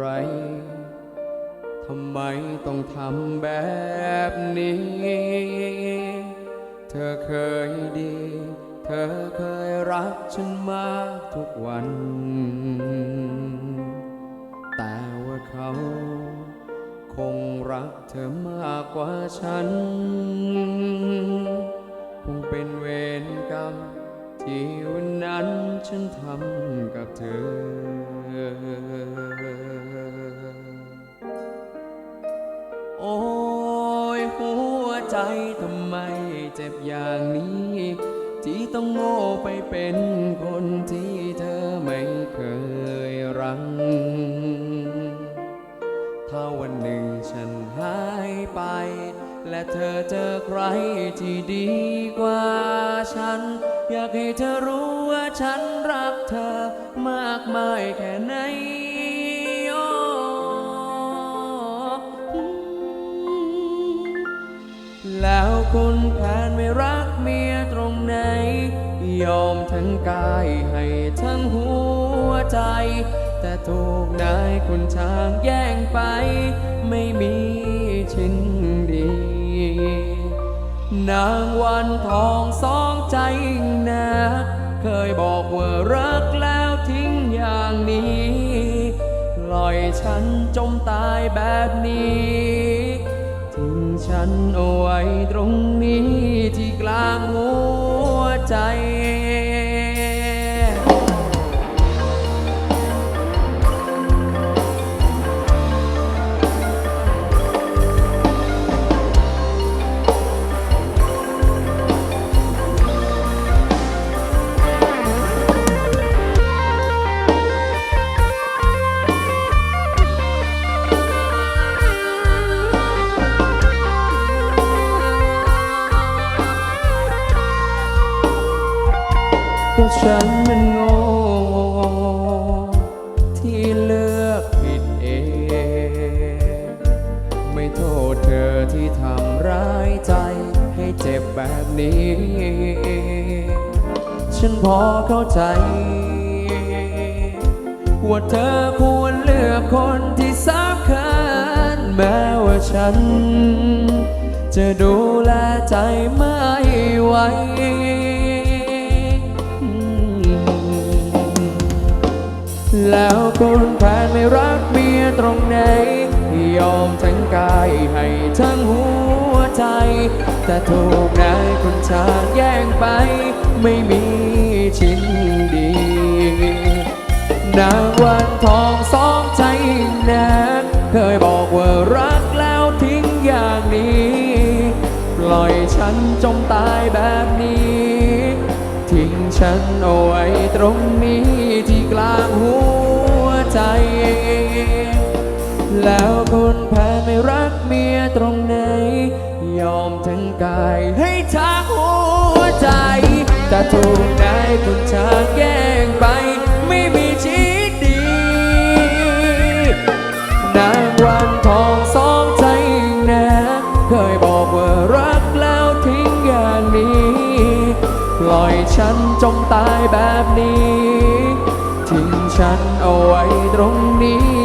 ไร ทำไมต้องทำแบบนี้ เธอเคยดี เธอเคยรักฉันมากทุกวัน แต่ว่าเขาคงรักเธอมากกว่าฉัน คงเป็นเวรกรรม ที่วันนั้นฉันทำกับเธอ ใจทำไมเจ็บอย่างนี้ ที่ต้องโง่ไปเป็นคนที่เธอไม่เคยรัง ถ้าวันหนึ่งฉันหายไป และเธอเจอใครที่ดีกว่าฉัน อยากให้เธอรู้ว่าฉันรักเธอมากมายแค่ไหน คุณแผนไม่รักเมียตรงไหน ยอมทั้งกายให้ทั้งหัวใจ แต่ถูกนายคุณช้างแย่งไป ไม่มีชิ้นดี นางวันทองสองใจนักเคยบอกว่ารักแล้วทิ้งอย่างนี้ ปล่อยฉันจมตายแบบนี้ ฉันเอาไว้ตรงนี้ที่กลางหัวใจ ฉันมันโง่ที่เลือกผิดเอง ไม่โทษเธอที่ทำร้ายใจให้เจ็บแบบนี้ ฉันพอเข้าใจว่าเธอควรเลือกคนที่สำคัญแม้ว่าฉัน จะดูแลใจไม่ไหว แล้วคุณแผนไม่รักเมียตรงไหน ยอมทั้งกายให้ทั้งหัวใจ แต่ถูกนายคนชางแย่งไป ไม่มีชิ้นดี นางวันทองสองใจนักเคยบอกว่ารักแล้วทิ้งอย่างนี้ ปล่อยฉันจมตายแบบนี้ ฉันเอาไว้ตรงนี้ที่กลางหัวใจ แล้วคนแพ้ไม่รักเมียตรงไหน ยอมทั้งกายให้ทางหัวใจ แต่ถูกนายคนชางแย่งไป ไม่มีชีวิตดี นางวันทองสองใจนะเคยบอก ฉันจมตายแบบนี้ ทิ้งฉันเอาไว้ตรงนี้